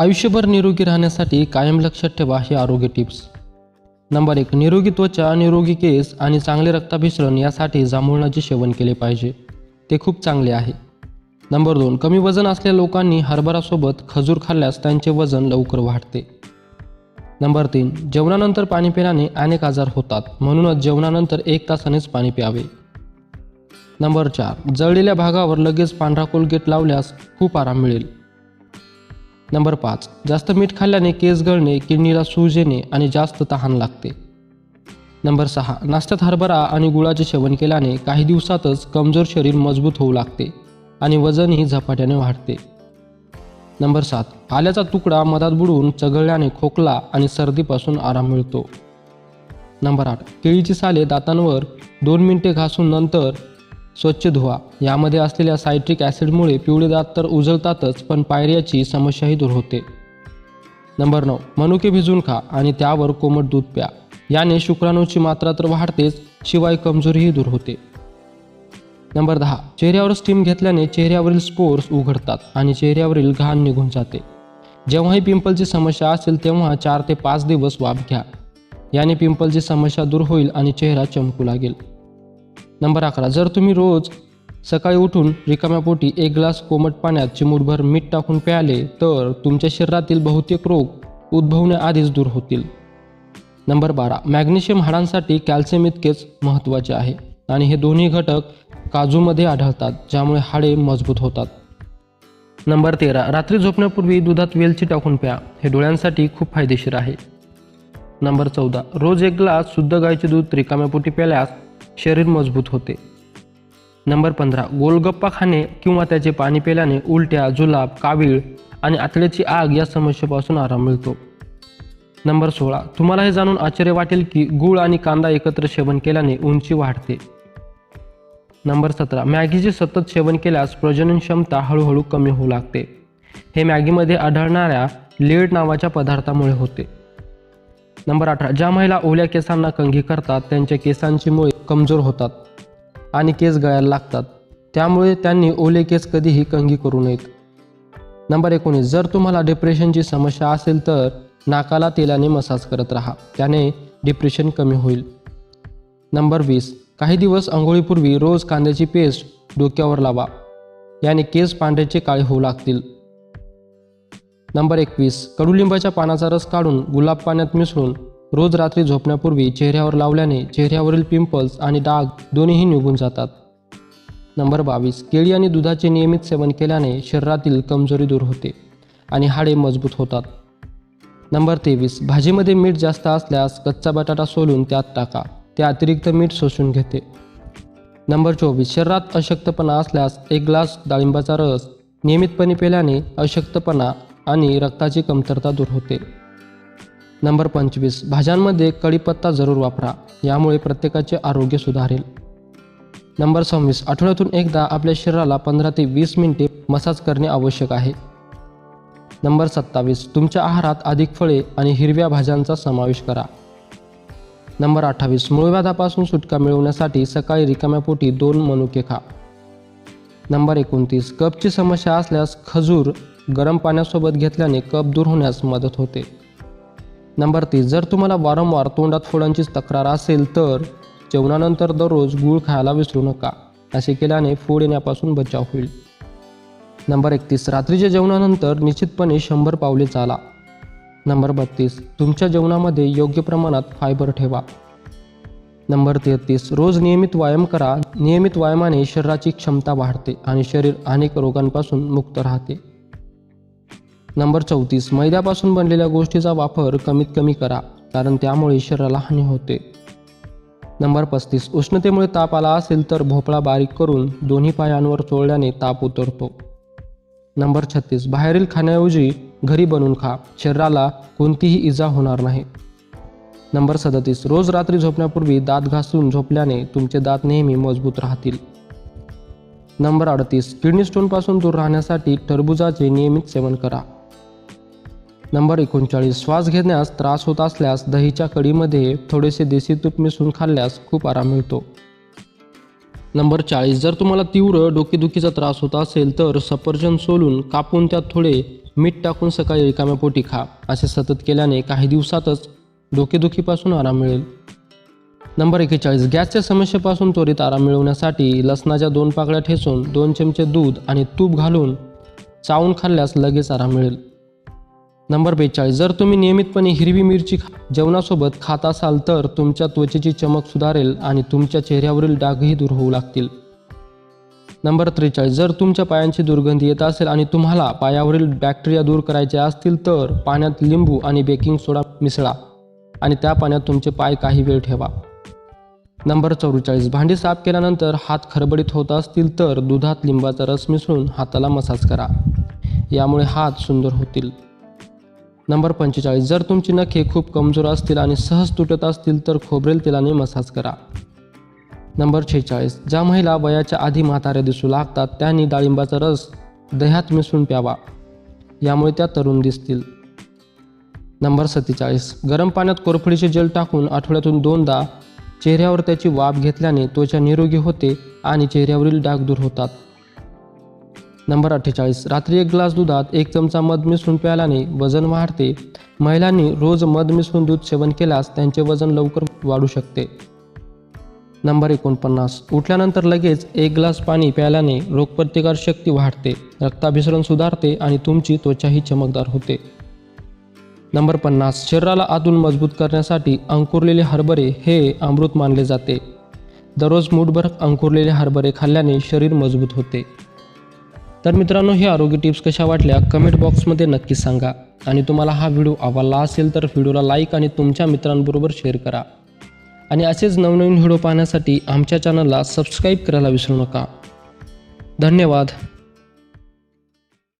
आयुष्यभर निरोगी राहण्यासाठी कायम लक्षात ठेवा हे आरोग्य टिप्स. नंबर एक निरोगी त्वचा निरोगी केस आणि चांगले रक्ताभिसरण यासाठी जांभुळाचे सेवन केले पाहिजे. ते खूप चांगले आहे. नंबर दोन कमी वजन असलेल्या लोकांनी हरभरासोबत खजूर खाल्ल्यास त्यांचे वजन लवकर वाढते. नंबर तीन जेवणानंतर पाणी पिण्याने अनेक आजार होतात. म्हणूनच जेवणानंतर एक तासानेच पाणी प्यावे. नंबर चार जळलेल्या भागावर लगेच पांढरा कोलगेट लावल्यास खूप आराम मिळेल. नंबर पाच. जास्त मीठ खाल्ल्याने केस गळणे किडनीला सूज येणे आणि जास्त तहान लागते. नंबर सहा. नाश्त्यात हरभरा आणि गुळाचे सेवन केल्याने काही दिवसातच कमजोर शरीर मजबूत होऊ लागते आणि वजनही झपाट्याने वाढते. नंबर सात. आल्याचा तुकडा मधात बुडवून चघळल्याने खोकला आणि सर्दीपासून आराम मिळतो. नंबर आठ. केळीची साले दातांवर दोन मिनिटे घासून नंतर स्वच्छ धुवा. यामध्ये असलेल्या सायट्रिक ॲसिडमुळे पिवळे दात तर उजळतातच पण पायऱ्याची समस्याही दूर होते. नंबर नऊ. मनुके भिजून खा आणि त्यावर कोमट दूध प्या. याने शुक्राणूची मात्रा तर वाढतेच शिवाय कमजोरीही दूर होते. नंबर दहा. चेहऱ्यावर स्टीम घेतल्याने चेहऱ्यावरील स्पोर्स उघडतात आणि चेहऱ्यावरील घाण निघून जाते. जेव्हाही पिंपलची समस्या असेल तेव्हा चार ते पाच दिवस वाफ घ्या. याने पिंपलची समस्या दूर होईल आणि चेहरा चमकू लागेल. नंबर अकरा. जर तुम्ही रोज सकाळी उठून रिकाम्या पोटी एक ग्लास कोमट पाण्यात चिमूटभर मीठ टाकून प्याले तर तुमच्या शरीरातील बहुतेक रोग उद्भवण्याआधीच दूर होतील. नंबर बारा. मॅग्नेशियम हाडांसाठी कॅल्शियम इतकेच महत्त्वाचे आहे आणि हे दोन्ही घटक काजूमध्ये आढळतात ज्यामुळे हाडे मजबूत होतात. नंबर तेरा. रात्री झोपण्यापूर्वी दुधात वेलची टाकून प्या हे डोळ्यांसाठी खूप फायदेशीर आहे. नंबर चौदा. रोज एक ग्लास शुद्ध गायचे दूध रिकाम्या पोटी प्याल्यास शरीर मजबूत होते. नंबर पंधरा गोलगप्पा खाणे किंवा त्याचे पाणी पिल्याने उलट्या जुलाब कावीळ आणि आतड्याची आग या समस्येपासून आराम मिळतो. नंबर सोळा तुम्हाला हे जाणून आश्चर्य वाटेल की गूळ आणि कांदा एकत्र सेवन केल्याने उंची वाढते. नंबर सतरा मॅगीचे सतत सेवन केल्यास प्रजनन क्षमता हळूहळू कमी होऊ लागते. हे मॅगीमध्ये आढळणाऱ्या लेड नावाच्या पदार्थामुळे होते. नंबर अठरा ज्या महिला ओल्या केसांना कंघी करतात त्यांच्या केसांची मुळे कमजोर होतात आणि केस गळायला लागतात. त्यामुळे त्यांनी ओले केस कधीही कंघी करू नयेत. नंबर एकोणीस जर तुम्हाला डिप्रेशनची समस्या असेल तर नाकाला तेलाने मसाज करत राहा. त्याने डिप्रेशन कमी होईल. नंबर वीस काही दिवस आंघोळीपूर्वी रोज कांद्याची पेस्ट डोक्यावर लावा. याने केस पांढऱ्याचे काळे होऊ लागतील. नंबर एकवीस. कडुलिंबाच्या पानाचा रस काढून गुलाब पाण्यात मिसळून रोज रात्री झोपण्यापूर्वी चेहऱ्यावर लावल्याने चेहऱ्यावरील पिंपल्स आणि डाग दोन्हीही निघून जातात. नंबर बावीस. केळी आणि दुधाचे नियमित सेवन केल्याने शरीरातील कमजोरी दूर होते आणि हाडे मजबूत होतात. नंबर तेवीस. भाजीमध्ये मीठ जास्त असल्यास कच्चा बटाटा सोलून त्यात टाका. ते अतिरिक्त मीठ शोषून घेते. नंबर चोवीस. शरीरात अशक्तपणा असल्यास एक ग्लास डाळिंबाचा रस नियमितपणे पिल्याने अशक्तपणा आणि रक्ताची कमतरता दूर होते. नंबर पंचवीस भाज्यांमध्ये कढीपत्ता जरूर वापरा यामुळे प्रत्येकाचे आरोग्य सुधारेल. नंबर सव्वीस आठवड्यातून एकदा आपल्या शरीराला पंधरा ते वीस मिनिटे मसाज करणे आवश्यक आहे. नंबर सत्तावीस तुमच्या आहारात अधिक फळे आणि हिरव्या भाज्यांचा समावेश करा. नंबर अठ्ठावीस मूळव्याधापासून सुटका मिळवण्यासाठी सकाळी रिकाम्या पोटी दोन मनुके खा. नंबर एकोणतीस कपची समस्या असल्यास खजूर गरम पाण्यासोबत घेतल्याने कप दूर होण्यास मदत होते. नंबर तीस जर तुम्हाला वारंवार तोंडात फोडांची तक्रार असेल तर जेवणानंतर दररोज गूळ खायला विसरू नका असे केल्याने फोड येण्यापासून बचाव होईल. नंबर एकतीस रात्रीच्या जेवणानंतर निश्चितपणे शंभर पावले चाला. नंबर बत्तीस तुमच्या जेवणामध्ये योग्य प्रमाणात फायबर ठेवा. नंबर तेहतीस रोज नियमित व्यायाम करा. नियमित व्यायामाने शरीराची क्षमता वाढते आणि शरीर अनेक रोगांपासून मुक्त राहते. नंबर चौतीस मैद्यापासून बनलेल्या गोष्टीचा वापर कमीत कमी करा कारण त्यामुळे शरीराला हानी होते. नंबर पस्तीस उष्णतेमुळे ताप आला असेल तर भोपळा बारीक करून दोन्ही पायांवर चोळल्याने ताप उतरतो. नंबर छत्तीस बाहेरील खाण्याऐवजी घरी बनवून खा शरीराला कोणतीही इजा होणार नाही. नंबर सदतीस रोज रात्री झोपण्यापूर्वी दात घासून झोपल्याने तुमचे दात नेहमी मजबूत राहतील. नंबर अडतीस किडनी स्टोनपासून दूर राहण्यासाठी टरबुजाचे नियमित सेवन करा. नंबर एकोणचाळीस. श्वास घेण्यास त्रास होत असल्यास दहीच्या कढीमध्ये थोडेसे देशी तूप मिसळून खाल्ल्यास खूप आराम मिळतो. नंबर चाळीस. जर तुम्हाला तीव्र डोकेदुखीचा त्रास होत असेल तर सफरचंद सोलून कापून त्यात थोडे मीठ टाकून सकाळी रिकाम्या पोटी खा. असे सतत केल्याने काही दिवसातच डोकेदुखीपासून आराम मिळेल. नंबर एकेचाळीस. गॅसच्या समस्येपासून त्वरित आराम मिळवण्यासाठी लसणाच्या दोन पाकळ्या ठेचून दोन चमचे दूध आणि तूप घालून चावून खाल्ल्यास लगेच आराम मिळेल. नंबर बेचाळीस. जर तुम्ही नियमितपणे हिरवी मिरची खा- जेवणासोबत खात असाल तर तुमच्या त्वचेची चमक सुधारेल आणि तुमच्या चेहऱ्यावरील डागही दूर होऊ लागतील. नंबर त्रेचाळीस. जर तुमच्या पायांची दुर्गंधी येत असेल आणि तुम्हाला पायावरील बॅक्टेरिया दूर करायचे असतील तर पाण्यात लिंबू आणि बेकिंग सोडा मिसळा आणि त्या पाण्यात तुमचे पाय काही वेळ ठेवा. नंबर चौवेचाळीस. भांडी साफ केल्यानंतर हात खरबडीत होत असतील तर दुधात लिंबाचा रस मिसळून हाताला मसाज करा. यामुळे हात सुंदर होतील. नंबर पंचेचाळीस. जर तुमची नखे खूप कमजोर असतील आणि सहज तुटत असतील तर खोबरेल तेलाने मसाज करा. नंबर छेचाळीस. ज्या महिला वयाच्या आधी म्हाताऱ्या दिसू लागतात त्यांनी डाळिंबाचा रस दह्यात मिसळून प्यावा. यामुळे त्या तरुण दिसतील. नंबर सत्तेचाळीस. गरम पाण्यात कोरफडीचे जेल टाकून आठवड्यातून दोनदा चेहऱ्यावर त्याची वाफ घेतल्याने त्वचा निरोगी होते आणि चेहऱ्यावरील डाग दूर होतात. नंबर अठ्ठेचाळीस. रात्री एक ग्लास दुधात एक चमचा मध मिसळून प्यायल्याने वजन वाढते. महिलांनी रोज मध मिसळून दूध सेवन केल्यास त्यांचे वजन लवकर वाढू शकते. नंबर एकोणपन्नास. उठल्यानंतर लगेच एक ग्लास पाणी प्यायल्याने रोगप्रतिकार शक्ती वाढते. रक्ताभिसरण सुधारते आणि तुमची त्वचाही चमकदार होते. नंबर पन्नास. शरीराला आतून मजबूत करण्यासाठी अंकुरलेले हरभरे हे अमृत मानले जाते. दररोज मूठभर अंकुरलेले हरभरे खाल्ल्याने शरीर मजबूत होते. तर मित्रांनो हे आरोग्य टिप्स कशा वाटल्या? कमेंट बॉक्समध्ये नक्की सांगा. आणि तुम्हाला हा व्हिडिओ आवडला असेल तर व्हिडिओला लाईक आणि तुमच्या मित्रांबरोबर शेअर करा. आणि असेच नवनवीन व्हिडिओ पाहण्यासाठी आमच्या चॅनलला सबस्क्राईब करायला विसरू नका. धन्यवाद.